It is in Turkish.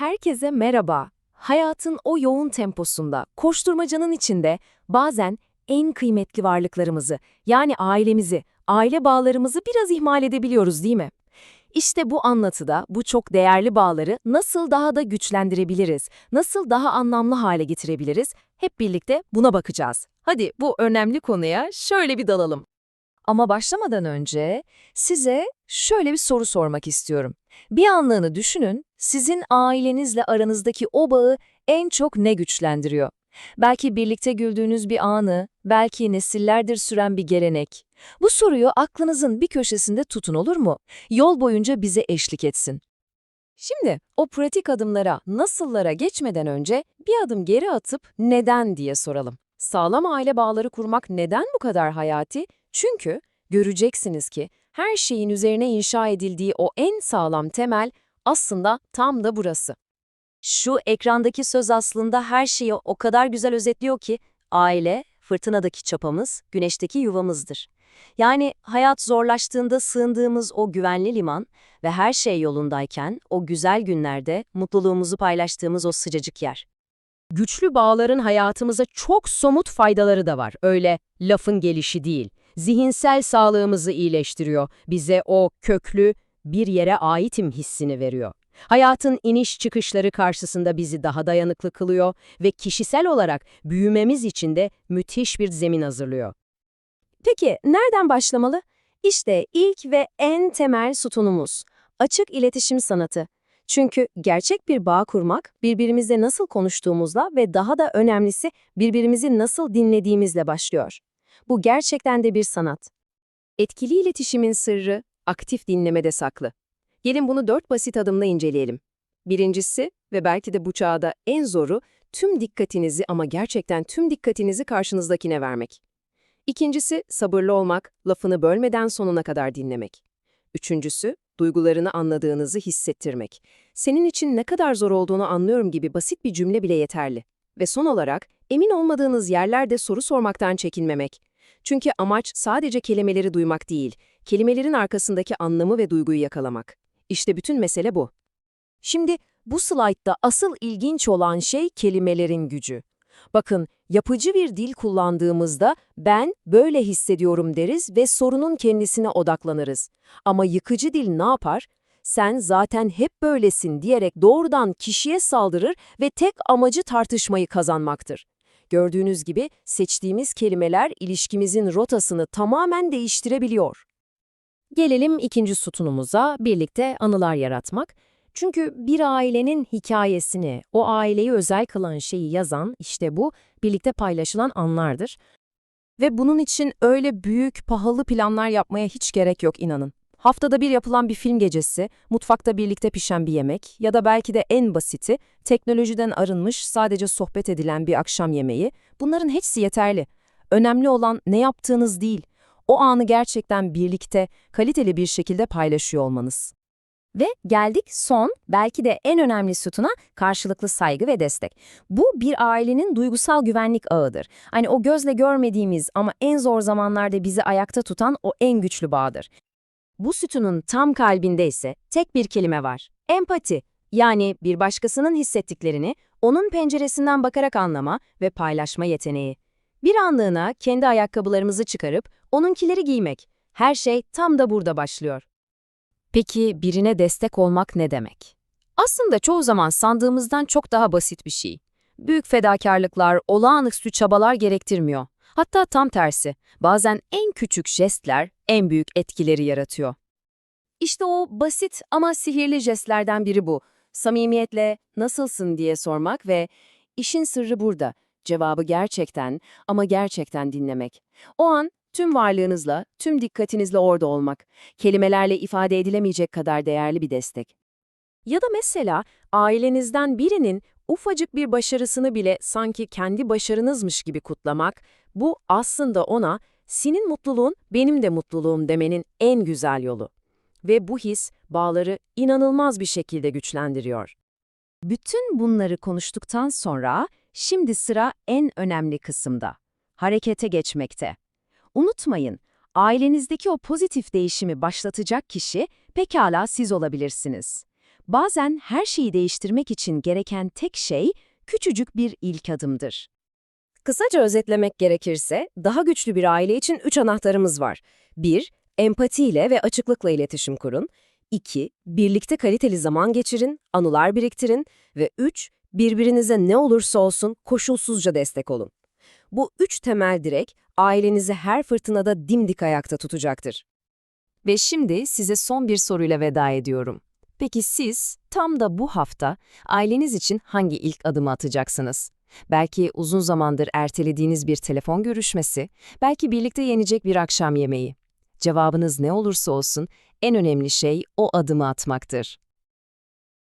Herkese merhaba. Hayatın o yoğun temposunda, koşturmacanın içinde bazen en kıymetli varlıklarımızı, yani ailemizi, aile bağlarımızı biraz ihmal edebiliyoruz değil mi? İşte bu anlatıda bu çok değerli bağları nasıl daha da güçlendirebiliriz, nasıl daha anlamlı hale getirebiliriz, hep birlikte buna bakacağız. Hadi bu önemli konuya şöyle bir dalalım. Ama başlamadan önce size şöyle bir soru sormak istiyorum. Bir anlığını düşünün, sizin ailenizle aranızdaki o bağı en çok ne güçlendiriyor? Belki birlikte güldüğünüz bir anı, belki nesillerdir süren bir gelenek. Bu soruyu aklınızın bir köşesinde tutun olur mu? Yol boyunca bize eşlik etsin. Şimdi o pratik adımlara, nasıllara geçmeden önce bir adım geri atıp neden diye soralım. Sağlam aile bağları kurmak neden bu kadar hayati? Çünkü göreceksiniz ki her şeyin üzerine inşa edildiği o en sağlam temel aslında tam da burası. Şu ekrandaki söz aslında her şeyi o kadar güzel özetliyor ki aile, fırtınadaki çapamız, güneşteki yuvamızdır. Yani hayat zorlaştığında sığındığımız o güvenli liman ve her şey yolundayken o güzel günlerde mutluluğumuzu paylaştığımız o sıcacık yer. Güçlü bağların hayatımıza çok somut faydaları da var. Öyle lafın gelişi değil. Zihinsel sağlığımızı iyileştiriyor. Bize o köklü, bir yere aitim hissini veriyor. Hayatın iniş çıkışları karşısında bizi daha dayanıklı kılıyor ve kişisel olarak büyümemiz için de müthiş bir zemin hazırlıyor. Peki nereden başlamalı? İşte ilk ve en temel sütunumuz. Açık iletişim sanatı. Çünkü gerçek bir bağ kurmak, birbirimizle nasıl konuştuğumuzla ve daha da önemlisi birbirimizi nasıl dinlediğimizle başlıyor. Bu gerçekten de bir sanat. Etkili iletişimin sırrı, aktif dinlemede saklı. Gelin bunu dört basit adımla inceleyelim. Birincisi ve belki de bu çağda en zoru, tüm dikkatinizi ama gerçekten tüm dikkatinizi karşınızdakine vermek. İkincisi, sabırlı olmak, lafını bölmeden sonuna kadar dinlemek. Üçüncüsü, duygularını anladığınızı hissettirmek. Senin için ne kadar zor olduğunu anlıyorum gibi basit bir cümle bile yeterli. Ve son olarak, emin olmadığınız yerlerde soru sormaktan çekinmemek. Çünkü amaç sadece kelimeleri duymak değil, kelimelerin arkasındaki anlamı ve duyguyu yakalamak. İşte bütün mesele bu. Şimdi bu slaytta asıl ilginç olan şey kelimelerin gücü. Bakın, yapıcı bir dil kullandığımızda ben böyle hissediyorum deriz ve sorunun kendisine odaklanırız. Ama yıkıcı dil ne yapar? Sen zaten hep böylesin diyerek doğrudan kişiye saldırır ve tek amacı tartışmayı kazanmaktır. Gördüğünüz gibi seçtiğimiz kelimeler ilişkimizin rotasını tamamen değiştirebiliyor. Gelelim ikinci sütunumuza, birlikte anılar yaratmak. Çünkü bir ailenin hikayesini, o aileyi özel kılan şeyi yazan işte bu, birlikte paylaşılan anlardır. Ve bunun için öyle büyük, pahalı planlar yapmaya hiç gerek yok inanın. Haftada bir yapılan bir film gecesi, mutfakta birlikte pişen bir yemek ya da belki de en basiti, teknolojiden arınmış, sadece sohbet edilen bir akşam yemeği, bunların hepsi yeterli. Önemli olan ne yaptığınız değil, o anı gerçekten birlikte, kaliteli bir şekilde paylaşıyor olmanız. Ve geldik son, belki de en önemli sütuna karşılıklı saygı ve destek. Bu bir ailenin duygusal güvenlik ağıdır. Hani o gözle görmediğimiz ama en zor zamanlarda bizi ayakta tutan o en güçlü bağdır. Bu sütunun tam kalbinde ise tek bir kelime var. Empati. Yani bir başkasının hissettiklerini onun penceresinden bakarak anlama ve paylaşma yeteneği. Bir anlığına kendi ayakkabılarımızı çıkarıp onunkileri giymek. Her şey tam da burada başlıyor. Peki birine destek olmak ne demek? Aslında çoğu zaman sandığımızdan çok daha basit bir şey. Büyük fedakarlıklar, olağanüstü çabalar gerektirmiyor. Hatta tam tersi, bazen en küçük jestler en büyük etkileri yaratıyor. İşte o basit ama sihirli jestlerden biri bu. Samimiyetle nasılsın diye sormak ve işin sırrı burada. Cevabı gerçekten ama gerçekten dinlemek. O an tüm varlığınızla, tüm dikkatinizle orada olmak. Kelimelerle ifade edilemeyecek kadar değerli bir destek. Ya da mesela ailenizden birinin ufacık bir başarısını bile sanki kendi başarınızmış gibi kutlamak, bu aslında ona senin mutluluğun benim de mutluluğum demenin en güzel yolu. Ve bu his bağları inanılmaz bir şekilde güçlendiriyor. Bütün bunları konuştuktan sonra şimdi sıra en önemli kısımda. Harekete geçmekte. Unutmayın, ailenizdeki o pozitif değişimi başlatacak kişi pekala siz olabilirsiniz. Bazen her şeyi değiştirmek için gereken tek şey küçücük bir ilk adımdır. Kısaca özetlemek gerekirse, daha güçlü bir aile için üç anahtarımız var. 1. Empatiyle ve açıklıkla iletişim kurun. 2. Birlikte kaliteli zaman geçirin, anılar biriktirin. Ve 3. Birbirinize ne olursa olsun koşulsuzca destek olun. Bu üç temel direk ailenizi her fırtınada dimdik ayakta tutacaktır. Ve şimdi size son bir soruyla veda ediyorum. Peki siz tam da bu hafta aileniz için hangi ilk adımı atacaksınız? Belki uzun zamandır ertelediğiniz bir telefon görüşmesi, belki birlikte yenecek bir akşam yemeği. Cevabınız ne olursa olsun en önemli şey o adımı atmaktır.